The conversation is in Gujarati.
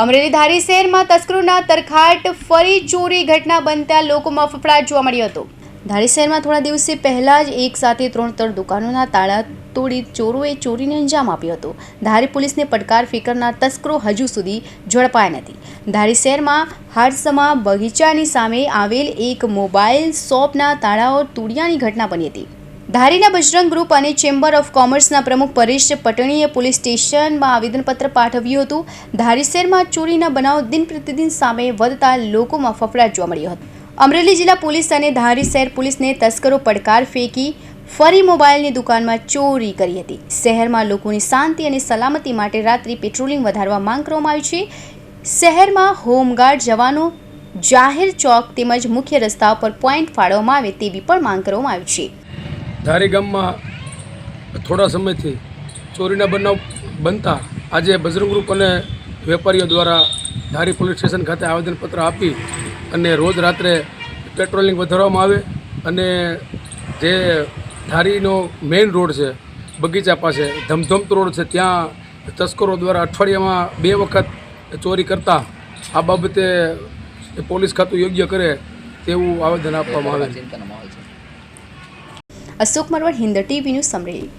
અમરેલી ધારી શહેરમાં તસ્કરોના તરખાટ ફરી ચોરી ઘટના બનતા લોકોમાં ફફડાટ જોવા મળ્યો હતો. ધારી શહેરમાં થોડા દિવસે પહેલાં જ એક સાથે ત્રણ ત્રણ દુકાનોના તાળા તોડી ચોરોએ ચોરીને અંજામ આપ્યો હતો. ધારી પોલીસને પડકાર ફિકરના તસ્કરો હજુ સુધી ઝડપાયા નથી. ધારી શહેરમાં હાડસમા બગીચાની સામે આવેલ એક મોબાઈલ શોપના તાળાઓ તોડ્યાની ઘટના બની હતી. ધારીના બજરંગ ગ્રુપ અને ચેમ્બર ઓફ કોમર્સના પ્રમુખ પરેશ પટણીએ પોલીસ સ્ટેશનમાં આવેદનપત્ર પાઠવ્યું હતું. ધારી શહેરમાં ચોરીના બનાવ દિન પ્રતિદિન સામે વધતા લોકોમાં ફફડાટ જોવા મળ્યો હતો. અમરેલી જિલ્લા પોલીસ અને ધારી શહેર પોલીસને તસ્કરો પડકાર ફેંકી ફરી મોબાઈલની દુકાનમાં ચોરી કરી હતી. શહેરમાં લોકોની શાંતિ અને સલામતી માટે રાત્રિ પેટ્રોલિંગ વધારવા માંગ કરવામાં આવી છે. શહેરમાં હોમગાર્ડ જવાનો જાહેર ચોક તેમજ મુખ્ય રસ્તા પર પોઈન્ટ ફાળવવામાં આવે તેવી પણ માંગ કરવામાં આવી છે. ધારી ગામમાં થોડા સમયથી ચોરીના બનાવ બનતા આજે બજરંગ ગ્રુપ અને વેપારીઓ દ્વારા ધારી પોલીસ સ્ટેશન ખાતે આવેદનપત્ર આપી અને રોજ રાત્રે પેટ્રોલિંગ વધારવામાં આવે અને જે ધારીનો મેઇન રોડ છે, બગીચા પાસે, ધમધમતો રોડ છે, ત્યાં તસ્કરો દ્વારા અઠવાડિયામાં બે વખત ચોરી કરતા આ બાબતે પોલીસ ખાતું યોગ્ય કરે તેવું આવેદન આપવામાં આવે છે. Ashok Marvad Hind TV news Samreli.